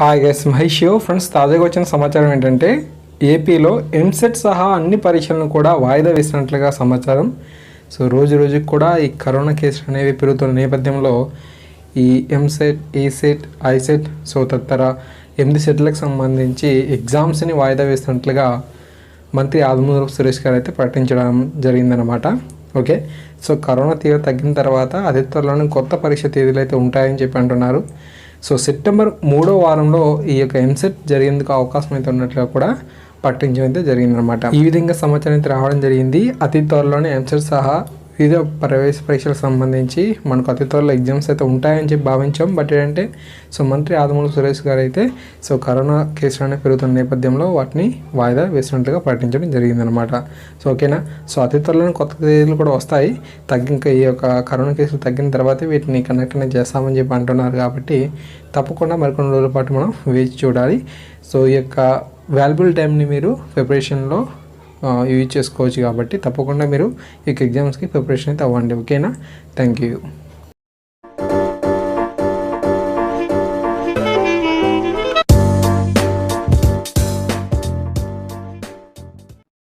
Hi guys Mahesh friends తాజాగా వచ్చిన సమాచారం ఏంటంటే ఏపీలో ఎంసెట్ సహా అన్ని పరీక్షలను కూడా వాయిదా వేసినట్లుగా సమాచారం. సో రోజు రోజుకి కూడా ఈ కరోనా కేసులు అనేవి పెరుగుతున్న నేపథ్యంలో ఈ ఎంసెట్ ఈసెట్ ఐసెట్ సో తదితర ఎనిమిది సెట్లకు సంబంధించి ఎగ్జామ్స్ని వాయిదా వేసినట్లుగా మంత్రి ఆదిమూలపు సురేష్ గారు అయితే ప్రకటించడం జరిగిందనమాట ఓకే? సో కరోనా తీవ్ర తగ్గిన తర్వాత అతి త్వరలోనే కొత్త పరీక్ష తేదీలు అయితే ఉంటాయని చెప్పి అంటున్నారు. సో సెప్టెంబర్ మూడో వారంలో ఈ యొక్క ఎంసెట్ జరిగేందుకు అవకాశం అయితే ఉన్నట్లుగా కూడా ప్రకటించడం అయితే జరిగిందనమాట ఈ విధంగా సమాచారం అయితే రావడం జరిగింది. అతి త్వరలోనే ఎంసెట్ సహా ఇది ప్రవేశ పరీక్షలకు సంబంధించి మనకు అతి త్వరలో ఎగ్జామ్స్ అయితే ఉంటాయని చెప్పి భావించాం. బట్ ఏంటంటే సో మంత్రి ఆదమూలు సురేష్ గారు అయితే సో కరోనా కేసులు అనేవి పెరుగుతున్న నేపథ్యంలో వాటిని వాయిదా వేసినట్లుగా ప్రకటించడం జరిగిందనమాట సో ఓకేనా? సో అతి త్వరలోనే కొత్త తేదీలు కూడా వస్తాయి. తగ్గి ఈ యొక్క కరోనా కేసులు తగ్గిన తర్వాత వీటిని కనెక్ట్ అనేది చేస్తామని చెప్పి అంటున్నారు కాబట్టి తప్పకుండా మరికొన్ని రోజుల పాటు మనం వేచి చూడాలి. సో ఈ యొక్క వాల్యుబుల్ టైంని మీరు ప్రిపరేషన్లో యూజ్ చేసుకోవచ్చు కాబట్టి తప్పకుండా మీరు ఈ ఎగ్జామ్స్కి ప్రిపరేషన్ అయితే అవ్వండి ఓకేనా థ్యాంక్ యూ